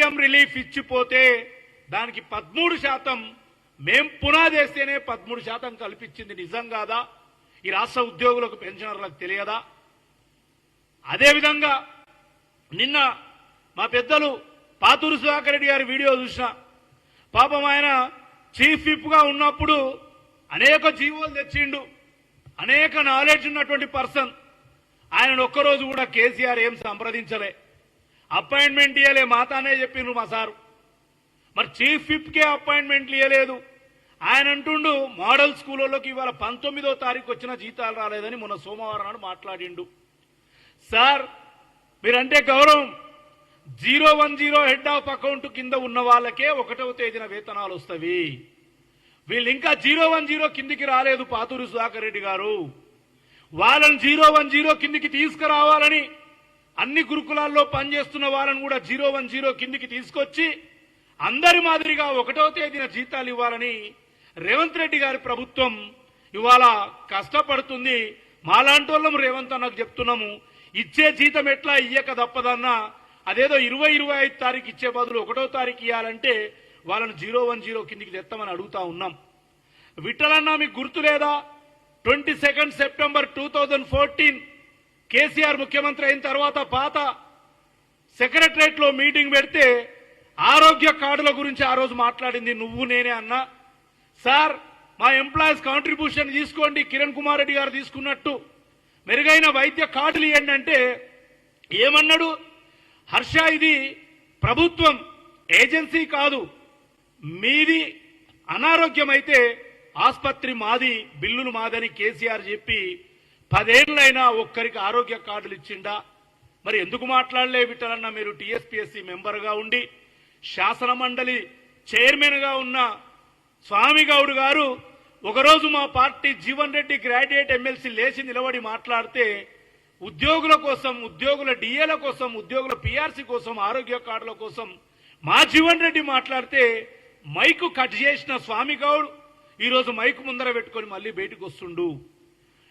CM relief ఇచ్చిపోతే దానికి పదమూడు శాతం మేం పునాదేస్తేనే పదమూడు శాతం కల్పించింది నిజం కాదా? ఈ రాష్ట్ర ఉద్యోగులకు పెన్షనర్లకు తెలియదా? అదేవిధంగా నిన్న మా పెద్దలు పాతూరు సుధాకర్ రెడ్డి గారి వీడియో చూసిన. పాపం ఆయన చీఫ్ విప్గా ఉన్నప్పుడు అనేక జీవోలు తెచ్చిండు. అనేక నాలెడ్జ్ ఉన్నటువంటి పర్సన్. ఆయన ఒక్కరోజు కూడా కేసీఆర్ ఏం సంప్రదించలే. అపాయింట్మెంట్ ఇవ్వలే మాతానే చెప్పిండ్రు మా సారు. మరి చీఫ్ విప్కే అపాయింట్మెంట్లు ఇవ్వలేదు ఆయన అంటుండు మోడల్ స్కూళ్ళలోకి ఇవాళ పంతొమ్మిదో తారీఖు వచ్చిన జీతాలు రాలేదని మొన్న సోమవారం నాడు మాట్లాడిండు. సార్ మీరంటే గౌరవం. Zero one zero head of account కింద ఉన్న వాళ్ళకే ఒకటవ తేదీన వేతనాలు వస్తవి. వీళ్ళు ఇంకా జీరో వన్ జీరో కిందికి రాలేదు పాతూరి సుధాకర్ రెడ్డి గారు. వాళ్ళని జీరో వన్ జీరో కిందికి తీసుకురావాలని అన్ని గురుకులాల్లో పనిచేస్తున్న వాళ్ళని కూడా జీరో వన్ జీరో కిందికి తీసుకొచ్చి అందరి మాదిరిగా ఒకటో తేదీన జీతాలు ఇవ్వాలని రేవంత్ రెడ్డి గారి ప్రభుత్వం ఇవాళ కష్టపడుతుంది. మాలాంటి వాళ్ళం రేవంత్ అన్నకు చెప్తున్నాము ఇచ్చే జీతం ఎట్లా ఇయ్యక తప్పదన్నా అదేదో ఇరవై ఇరవై ఐదు తారీఖు ఇచ్చే బదులు ఒకటో తారీఖు ఇవ్వాలంటే వాళ్ళని జీరో వన్ జీరో కిందికి తెస్తామని అడుగుతా ఉన్నాం. విఠలన్న మీకు గుర్తు లేదా? Twenty second September two thousand fourteen KCR ముఖ్యమంత్రి అయిన తర్వాత పాత సెక్రటరేట్లో మీటింగ్ పెడితే ఆరోగ్య కార్డుల గురించి ఆ రోజు మాట్లాడింది నువ్వు నేనే అన్నా. సార్ మా ఎంప్లాయీస్ కాంట్రిబ్యూషన్ తీసుకోండి కిరణ్ కుమార్ రెడ్డి గారు తీసుకున్నట్టు. మెరుగైన వైద్య కార్డులు ఇవ్వండి అంటే ఏమన్నాడు? హర్ష ఇది ప్రభుత్వం ఏజెన్సీ కాదు. మీది అనారోగ్యమైతే ఆస్పత్రి మాది బిల్లులు మాదని కేసీఆర్ చెప్పి పదేళ్ళైనా ఒక్కరికి ఆరోగ్య కార్డులు ఇచ్చిండా? మరి ఎందుకు మాట్లాడలే విఠలన్న మీరు టీఎస్పీఎస్సీ మెంబర్గా ఉండి? శాసన మండలి చైర్మన్గా ఉన్న స్వామి గౌడ్ గారు ఒకరోజు మా party Jeevan Reddy graduate MLC లేచి నిలబడి మాట్లాడితే ఉద్యోగుల కోసం ఉద్యోగుల డిఏల కోసం ఉద్యోగుల పిఆర్సీ కోసం ఆరోగ్య కార్డుల కోసం మా జీవన్ రెడ్డి మాట్లాడితే మైకు కట్ చేసిన స్వామి గౌడ్ ఈరోజు మైకు ముందర పెట్టుకొని మళ్ళీ బయటకు వస్తుండు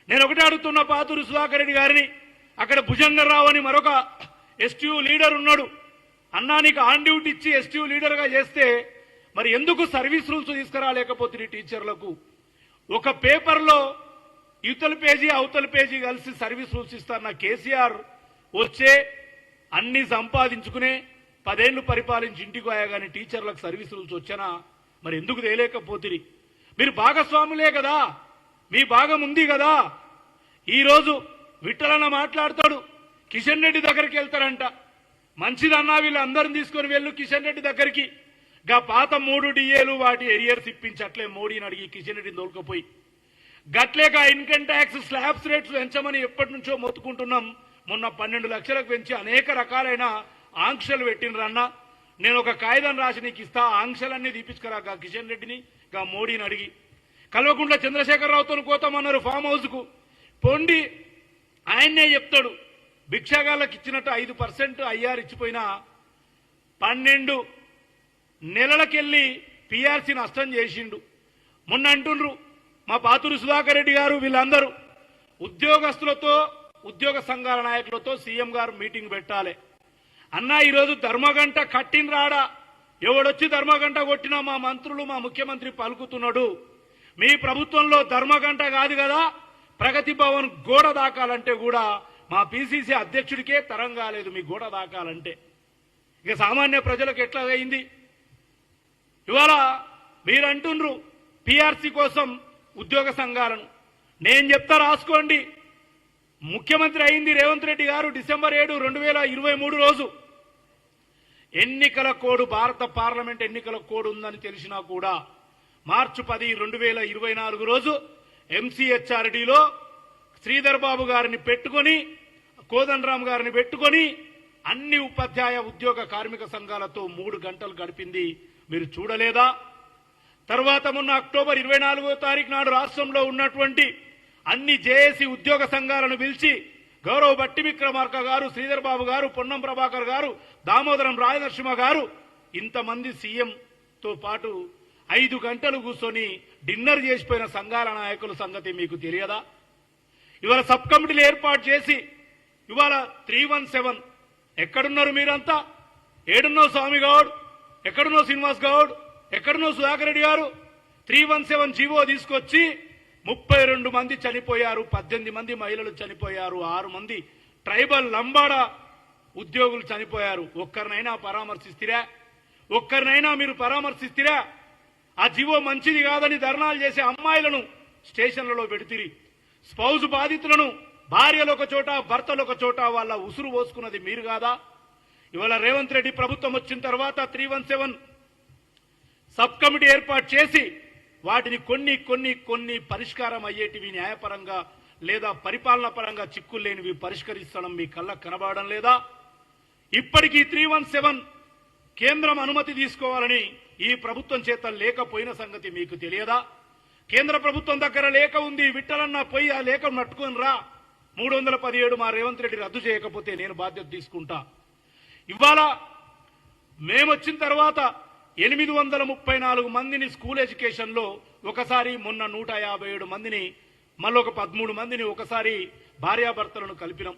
నేను ఒకటే అడుగుతున్న పాతూరు సుధాకర్ రెడ్డి గారిని అక్కడ భుజంగరావు అని మరొక ఎస్టీయూ లీడర్ ఉన్నాడు. అన్నా నీకు ఆన్ డ్యూటీ ఇచ్చి ఎస్టీయూ లీడర్గా చేస్తే మరి ఎందుకు సర్వీస్ రూల్స్ తీసుకురాలేకపోతుంది టీచర్లకు? ఒక పేపర్లో ఇవతల పేజీ అవతల పేజీ కలిసి సర్వీస్ రూల్స్ ఇస్తారన్న కేసీఆర్ వచ్చే అన్ని సంపాదించుకునే పదేళ్ళు పరిపాలించి ఇంటికి పోయా టీచర్లకు సర్వీస్ రూల్స్ వచ్చానా? మరి ఎందుకు తేలేకపోతుంది మీరు భాగస్వాములే కదా? మీ భాగం ఉంది కదా? ఈరోజు విఠలన్న మాట్లాడతాడు. కిషన్ రెడ్డి దగ్గరికి వెళ్తారంట మంచిదన్నా వీళ్ళందరిని తీసుకొని వెళ్ళు కిషన్ రెడ్డి దగ్గరికి. గా పాత మూడు డిఏలు వాటి ఎరియర్స్ ఇప్పించి అట్లే మోడీని అడిగి కిషన్ రెడ్డిని తోలుకపోయి. గట్లేక ఇన్కమ్ ట్యాక్స్ స్లాబ్స్ రేట్స్ పెంచమని ఎప్పటి నుంచో మొత్తుకుంటున్నాం. మొన్న పన్నెండు లక్షలకు పెంచి అనేక రకాలైన ఆంక్షలు పెట్టినరన్న నేను ఒక కాగితం రాసి నీకు ఇస్తా ఆంక్షలన్నీ తీపించుకురా గా కిషన్ రెడ్డిని గా మోడీని అడిగి. కల్వకుంట్ల చంద్రశేఖరరావుతో కోతామన్నారు ఫామ్ హౌస్కు పొండి. ఆయన్నే చెప్తాడు. భిక్షగాళ్ళకి ఇచ్చినట్టు ఐదు పర్సెంట్ ఐఆర్ ఇచ్చిపోయినా పన్నెండు నెలలకెళ్ళి పిఆర్సీ నష్టం చేసిండు. మొన్న అంటుండ్రు మా పాతూరు సుధాకర్ రెడ్డి గారు వీళ్ళందరూ ఉద్యోగస్తులతో ఉద్యోగ సంఘాల నాయకులతో సీఎం గారు మీటింగ్ పెట్టాలి. అన్నా ఈరోజు ధర్మగంట కట్టిన రాడా ఎవడొచ్చి ధర్మగంట కొట్టినా మా మంత్రులు మా ముఖ్యమంత్రి పలుకుతున్నాడు. మీ ప్రభుత్వంలో ధర్మగంట కాదు కదా ప్రగతి భవన్ గోడ దాకాలంటే కూడా మా పిసిసి అధ్యక్షుడికే తరం కాలేదు మీ గోడ దాకాలంటే. ఇక సామాన్య ప్రజలకు ఎట్లా అయింది? ఇవాళ మీరంటుండ్రు పిఆర్సీ కోసం ఉద్యోగ సంఘాలను. నేను చెప్తా రాసుకోండి. ముఖ్యమంత్రి అయింది రేవంత్ రెడ్డి గారు డిసెంబర్ ఏడు రెండు వేల ఇరవై మూడు రోజు. ఎన్నికల కోడ్ భారత పార్లమెంట్ ఎన్నికల కోడ్ ఉందని తెలిసినా కూడా మార్చి పది రెండు వేల ఇరవై నాలుగు రోజు ఎంసీహెచ్ఆర్డీలో శ్రీధర్ బాబు గారిని పెట్టుకొని కోదండరామ్ గారిని పెట్టుకొని అన్ని ఉపాధ్యాయ ఉద్యోగ కార్మిక సంఘాలతో మూడు గంటలు గడిపింది మీరు చూడలేదా? తర్వాత మొన్న అక్టోబర్ ఇరవై నాలుగో తారీఖు నాడు రాష్ట్రంలో ఉన్నటువంటి అన్ని జేఏసీ ఉద్యోగ సంఘాలను పిలిచి గౌరవ బట్టి విక్రమార్క గారు శ్రీధర్ బాబు గారు పొన్నం ప్రభాకర్ గారు దామోదరం రాయనరసింహ గారు ఇంతమంది సీఎంతో పాటు ఐదు గంటలు కూర్చొని డిన్నర్ చేసిపోయిన సంఘాల నాయకుల సంగతి మీకు తెలియదా? ఇవాళ సబ్ కమిటీలు ఏర్పాటు చేసి ఇవాళ త్రీ వన్ సెవెన్ ఎక్కడున్నారు మీరంతా? ఏడున్నో స్వామి గౌడ్ ఎక్కడున్నో శ్రీనివాస్ గౌడ్ ఎక్కడున్నో సుధాకర్ రెడ్డి గారు? త్రీ వన్ సెవెన్ జీవో తీసుకొచ్చి ముప్పై రెండు మంది చనిపోయారు పద్దెనిమిది మంది మహిళలు చనిపోయారు ఆరు మంది ట్రైబల్ లంబాడ ఉద్యోగులు చనిపోయారు. ఒక్కరినైనా పరామర్శిస్తిరా? ఒక్కరినైనా మీరు పరామర్శిస్తిరా? ఆ జీవో మంచిది కాదని ధర్నాలు చేసే అమ్మాయిలను స్టేషన్లలో పెడితిరి. స్పౌజ్ బాధితులను భార్యలు ఒక చోట భర్తలు ఒక చోట వాళ్ళ ఉసురు పోసుకున్నది మీరు కాదా? ఇవాళ రేవంత్ రెడ్డి ప్రభుత్వం వచ్చిన తర్వాత three one seven sub committee ఏర్పాటు చేసి వాటిని కొన్ని కొన్ని కొన్ని పరిష్కారం అయ్యేటివి న్యాయపరంగా లేదా పరిపాలన పరంగా చిక్కులు లేనివి పరిష్కరిస్తడం మీ కళ్ళకు కనబడడం లేదా? ఇప్పటికీ త్రీ వన్ సెవెన్ కేంద్రం అనుమతి తీసుకోవాలని ఈ ప్రభుత్వం చేత లేకపోయిన సంగతి మీకు తెలియదా? కేంద్ర ప్రభుత్వం దగ్గర లేఖ ఉంది విట్టలన్న పోయి ఆ లేఖ నట్టుకుని రా. మూడు వందల పదిహేడు మా రేవంత్ రెడ్డి రద్దు చేయకపోతే నేను బాధ్యత తీసుకుంటా. ఇవాళ మేమొచ్చిన తర్వాత ఎనిమిది వందల ముప్పై నాలుగు మందిని స్కూల్ ఎడ్యుకేషన్లో ఒకసారి మొన్న నూట యాభై ఏడు మందిని మళ్ళీ ఒక పదమూడు మందిని ఒకసారి భార్యాభర్తలను కలిపినాం.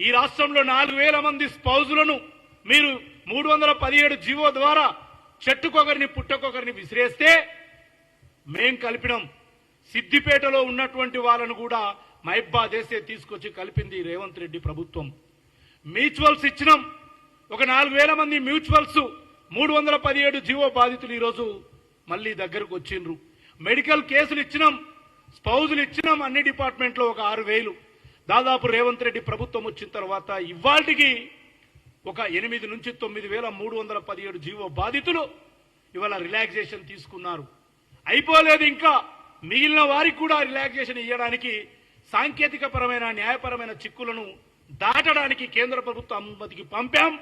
ఈ రాష్ట్రంలో నాలుగు వేల మంది స్పౌజులను మీరు మూడు వందల పదిహేడు జీవో ద్వారా చెట్టుకొకరిని పుట్టకొకరిని విసిరేస్తే మేం కలిపినాం. సిద్దిపేటలో ఉన్నటువంటి వాళ్ళను కూడా మైబ్బా దేశే తీసుకొచ్చి కలిపింది రేవంత్ రెడ్డి ప్రభుత్వం. మ్యూచువల్స్ ఇచ్చినాం. ఒక నాలుగు వేల మంది మ్యూచువల్స్ మూడు వందల పదిహేడు జీవో బాధితులు ఈరోజు మళ్ళీ దగ్గరకు వచ్చిండ్రు. మెడికల్ కేసులు ఇచ్చినాం. స్పౌజులు ఇచ్చినాం. అన్ని డిపార్ట్మెంట్లో ఒక ఆరు వేలు. దాదాపు రేవంత్ రెడ్డి ప్రభుత్వం వచ్చిన తర్వాత ఇవాళకి ఒక ఎనిమిది నుంచి తొమ్మిది వేల మూడు వందల పదిహేడు జీవో బాధితులు ఇవాళ రిలాక్సేషన్ తీసుకున్నారు. అయిపోలేదు ఇంకా. మిగిలిన వారికి కూడా రిలాక్సేషన్ ఇవ్వడానికి సాంకేతిక పరమైన న్యాయపరమైన చిక్కులను దాటడానికి కేంద్ర ప్రభుత్వ అనుమతికి పంపాం.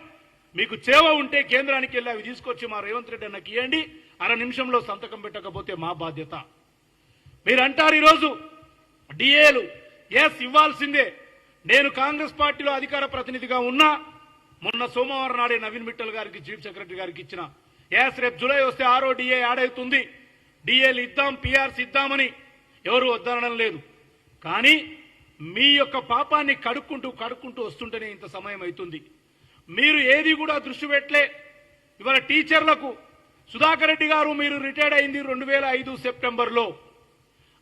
మీకు చేవ ఉంటే కేంద్రానికి వెళ్ళి అవి తీసుకొచ్చి మా రేవంత్ రెడ్డి అన్నకి ఇవ్వండి అర నిమిషంలో సంతకం పెట్టకపోతే మా బాధ్యత. మీరు అంటారు ఈరోజు డిఏలు ఎస్ ఇవ్వాల్సిందే. నేను కాంగ్రెస్ పార్టీలో అధికార ప్రతినిధిగా ఉన్నా. మొన్న సోమవారం నాడే నవీన్ మిట్టల్ గారికి చీఫ్ సెక్రటరీ గారికి ఇచ్చిన ఎస్ రేపు జూలై వస్తే ఆరో డిఏ యాడ్ అవుతుంది. డిఏలు ఇద్దాం పిఆర్స్ ఇద్దామని ఎవరు వద్దనడం లేదు. కానీ మీ యొక్క పాపాన్ని కడుక్కుంటూ కడుక్కుంటూ వస్తుంటేనే ఇంత సమయం అవుతుంది. మీరు ఏది కూడా దృష్టి పెట్టలే. ఇవాళ టీచర్లకు సుధాకర్ రెడ్డి గారు మీరు రిటైర్డ్ అయింది రెండు వేల ఐదు సెప్టెంబర్లో.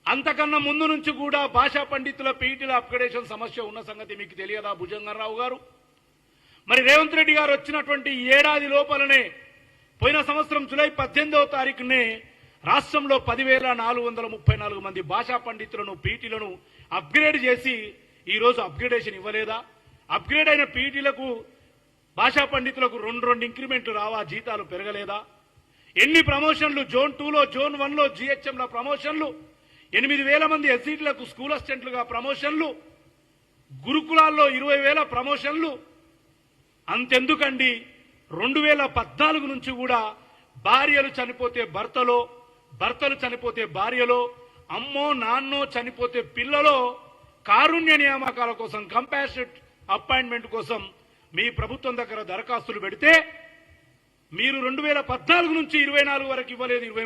అంతకన్నా ముందు నుంచి కూడా భాషా పండితుల పీఈటీల అప్గ్రేడేషన్ సమస్య ఉన్న సంగతి మీకు తెలియదా భుజంగరావు గారు? మరి రేవంత్ రెడ్డి గారు వచ్చినటువంటి ఏడాది లోపలనే పోయిన సంవత్సరం జూలై పద్దెనిమిదవ తారీఖునే రాష్ట్రంలో పదివేల నాలుగు వందల ముప్పై నాలుగు మంది భాషా పండితులను పీటీలను అప్గ్రేడ్ చేసి ఈరోజు అప్గ్రేడేషన్ ఇవ్వలేదా? అప్గ్రేడ్ అయిన పీటీలకు భాషా పండితులకు రెండు రెండు ఇంక్రిమెంట్లు రావా? జీతాలు పెరగలేదా? ఎన్ని ప్రమోషన్లు? జోన్ టూలో జోన్ వన్లో జిహెచ్ఎంల ప్రమోషన్లు? ఎనిమిది వేల మంది ఎస్సీటీలకు స్కూల్ అసిస్టెంట్లుగా ప్రమోషన్లు? గురుకులాల్లో ఇరవై వేల ప్రమోషన్లు? అంతెందుకండి రెండు వేల పద్నాలుగు నుంచి కూడా భార్యలు చనిపోతే భర్తలో భర్తలు చనిపోతే భార్యలో అమ్మో నాన్నో చనిపోతే పిల్లలో కారుణ్య నియామకాల కోసం కంపాషనెట్ అపాయింట్మెంట్ కోసం మీ ప్రభుత్వం దగ్గర దరఖాస్తులు పెడితే మీరు రెండు వేల పద్నాలుగు నుంచి ఇరవై నాలుగు వరకు ఇవ్వలేదు ఇరవై